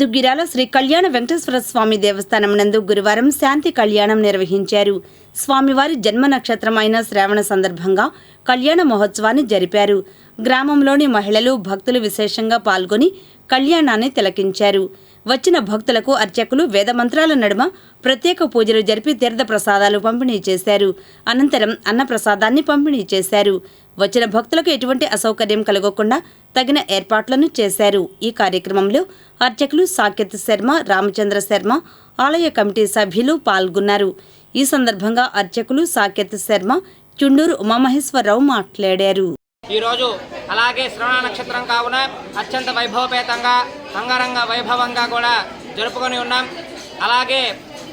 దుగ్గిరాల శ్రీ కళ్యాణ వెంకటేశ్వర స్వామి దేవస్థానం నందు గురువారం శాంతి కళ్యాణం నిర్వహించారు. స్వామివారి జన్మ నక్షత్రం అయిన శ్రావణ సందర్భంగా కళ్యాణ మహోత్సవాన్ని జరిపారు. గ్రామంలోని మహిళలు భక్తులు విశేషంగా పాల్గొని కళ్యాణాన్ని తిలకించారు. వచ్చిన భక్తులకు అర్చకులు వేదమంత్రాల నడుమ ప్రత్యేక పూజలు జరిపి తీర్థ ప్రసాదాలు పంపిణీ చేశారు. అనంతరం అన్నప్రసాదాన్ని పంపిణీ చేశారు. వచ్చిన భక్తులకు ఎటువంటి అసౌకర్యం కలగకుండా తగిన ఏర్పాట్లను చేశారు. ఈ కార్యక్రమంలో అర్చకులు సాకేత్ శర్మ రామచంద్ర శర్మ ఆలయ కమిటీ సభ్యులు పాల్గొన్నారు. ఈ సందర్భంగా అర్చకులు సాకేత్ శర్మ చుండూరు ఉమామహేశ్వరరావు మాట్లాడారు. ఈరోజు అలాగే శ్రవణ నక్షత్రం కావున అత్యంత వైభవపేతంగా అంగరంగ వైభవంగా కూడా జరుపుకొని ఉన్నాం. అలాగే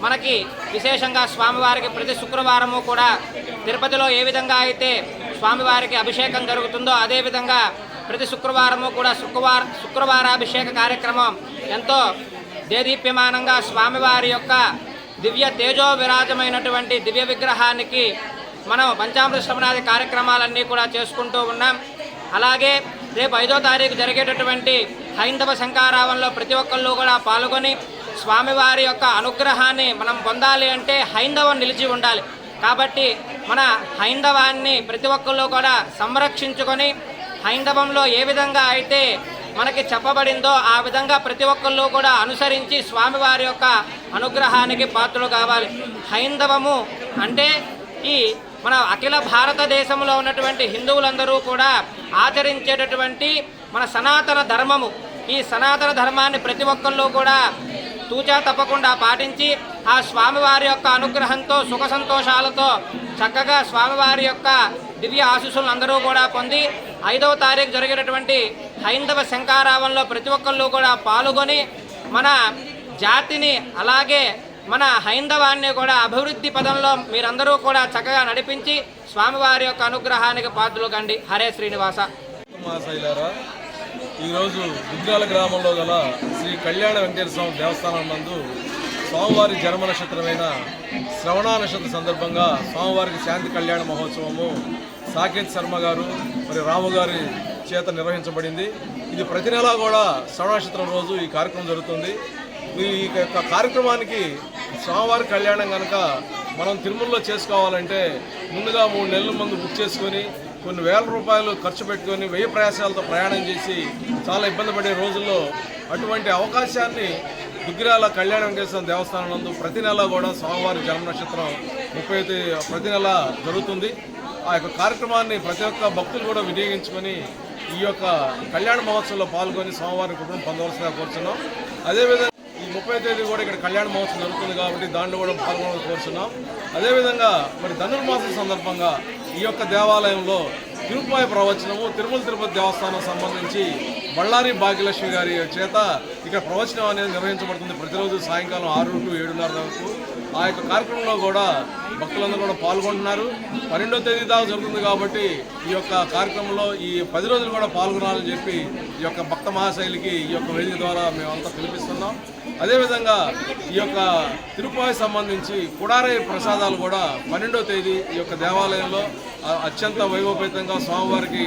మనకి విశేషంగా స్వామివారికి ప్రతి శుక్రవారము కూడా తిరుపతిలో ఏ విధంగా అయితే స్వామివారికి అభిషేకం జరుగుతుందో అదేవిధంగా ప్రతి శుక్రవారము కూడా శుక్రవార శుక్రవారాభిషేక కార్యక్రమం ఎంతో దేదీప్యమానంగా స్వామివారి యొక్క దివ్య తేజో విరాజమైనటువంటి దివ్య విగ్రహానికి మనం పంచామృత శ్రవణాది కార్యక్రమాలన్నీ కూడా చేసుకుంటూ ఉన్నాం. అలాగే రేపు ఐదో తారీఖు జరిగేటటువంటి హైందవ శంకారావంలో ప్రతి ఒక్కళ్ళు కూడా పాల్గొని స్వామివారి యొక్క అనుగ్రహాన్ని మనం పొందాలి అంటే హైందవం నిలిచి ఉండాలి. కాబట్టి మన హైందవాన్ని ప్రతి ఒక్కళ్ళు కూడా సంరక్షించుకొని హైందవంలో ఏ విధంగా అయితే మనకి చెప్పబడిందో ఆ విధంగా ప్రతి ఒక్కళ్ళు కూడా అనుసరించి స్వామివారి యొక్క అనుగ్రహానికి పాత్రలు కావాలి. హైందవము అంటే ఈ మన అఖిల భారతదేశంలో ఉన్నటువంటి హిందువులందరూ కూడా ఆచరించేటటువంటి మన సనాతన ధర్మము. ఈ సనాతన ధర్మాన్ని ప్రతి ఒక్కళ్ళు కూడా తూచా తప్పకుండా పాటించి ఆ స్వామివారి యొక్క అనుగ్రహంతో సుఖ సంతోషాలతో చక్కగా స్వామివారి యొక్క దివ్య ఆశీస్సులను అందరూ కూడా పొంది ఐదవ తారీఖు జరిగేటటువంటి హైందవ శంకారావంలో ప్రతి ఒక్కళ్ళు కూడా పాల్గొని మన జాతిని అలాగే మన హైందవాన్ని కూడా అభివృద్ధి పదంలో మీరందరూ కూడా చక్కగా నడిపించి స్వామివారి యొక్క అనుగ్రహానికి పాత్రలు కండి. హరే శ్రీనివాస. ఈరోజు దుగ్గాల గ్రామంలో గల శ్రీ కళ్యాణ వెంకటేశ్వర స్వామి దేవస్థానం నందు స్వామివారి జన్మ నక్షత్రమైన శ్రవణ నక్షత్ర సందర్భంగా స్వామివారికి శాంతి కళ్యాణ మహోత్సవము. సాకేత్ శర్మ గారు మరి రాము గారి చేత నిర్వహించబడింది. ఇది ప్రతి నెలా కూడా శ్రవణ రోజు ఈ కార్యక్రమం జరుగుతుంది. ఈ యొక్క కార్యక్రమానికి స్వామివారి కళ్యాణం కనుక మనం తిరుమలలో చేసుకోవాలంటే ముందుగా మూడు నెలల ముందు బుక్ చేసుకొని కొన్ని వేల రూపాయలు ఖర్చు పెట్టుకొని వెయ్యి ప్రయాసాలతో ప్రయాణం చేసి చాలా ఇబ్బంది పడే రోజుల్లో అటువంటి అవకాశాన్ని దుగ్గిరాల కళ్యాణ వెంకటేశ్వర దేవస్థానం నందు ప్రతి నెల కూడా స్వామివారి జన్మ నక్షత్రం ముప్పై ప్రతి నెల జరుగుతుంది. ఆ యొక్క కార్యక్రమాన్ని ప్రతి ఒక్క భక్తులు కూడా వినియోగించుకొని ఈ యొక్క కళ్యాణ మహోత్సవంలో పాల్గొని సోమవారం కుటుంబం పొందవలసిగా కోరుతున్నాం అదేవిధంగా ఈ ముప్పై తేదీ కూడా ఇక్కడ కళ్యాణ మహోత్సవం జరుగుతుంది కాబట్టి దాంట్లో కూడా పాల్గొనాలని కోరుతున్నాం అదేవిధంగా మరి ధనుర్మాసం సందర్భంగా ఈ యొక్క దేవాలయంలో తిరుపాయ ప్రవచనము తిరుమల తిరుపతి దేవస్థానం సంబంధించి బళ్ళారి భాగ్యలక్ష్మి గారి చేత ఇక్కడ ప్రవచనం అనేది నిర్వహించబడుతుంది ప్రతిరోజు సాయంకాలం ఆరు టు ఏడున్నర వరకు. ఆ యొక్క కార్యక్రమంలో కూడా భక్తులందరూ కూడా పాల్గొంటున్నారు. పన్నెండో తేదీ దాకా జరుగుతుంది కాబట్టి ఈ యొక్క కార్యక్రమంలో ఈ పది రోజులు కూడా పాల్గొనాలని చెప్పి ఈ యొక్క భక్త మహాశైలికి ఈ యొక్క వేదిక ద్వారా మేమంతా పిలిపిస్తున్నాం. అదేవిధంగా ఈ యొక్క తిరుపతి సంబంధించి కుడారై ప్రసాదాలు కూడా పన్నెండో తేదీ ఈ యొక్క దేవాలయంలో అత్యంత వైభవపేతంగా స్వామివారికి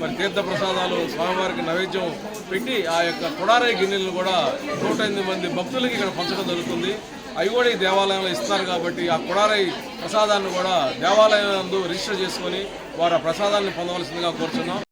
మరి తీర్థ ప్రసాదాలు స్వామివారికి నైవేద్యం పెట్టి ఆ యొక్క కుడారై గిన్నెలను కూడా నూట ఎనిమిది మంది భక్తులకి ఇక్కడ పంచడం జరుగుతుంది. అవి కూడా ఈ దేవాలయంలో ఇస్తున్నారు కాబట్టి ఆ కుడారై ప్రసాదాన్ని కూడా దేవాలయం నందు రిజిస్టర్ చేసుకొని వారు ఆ ప్రసాదాన్ని పొందవలసిందిగా కోరుచున్నాం.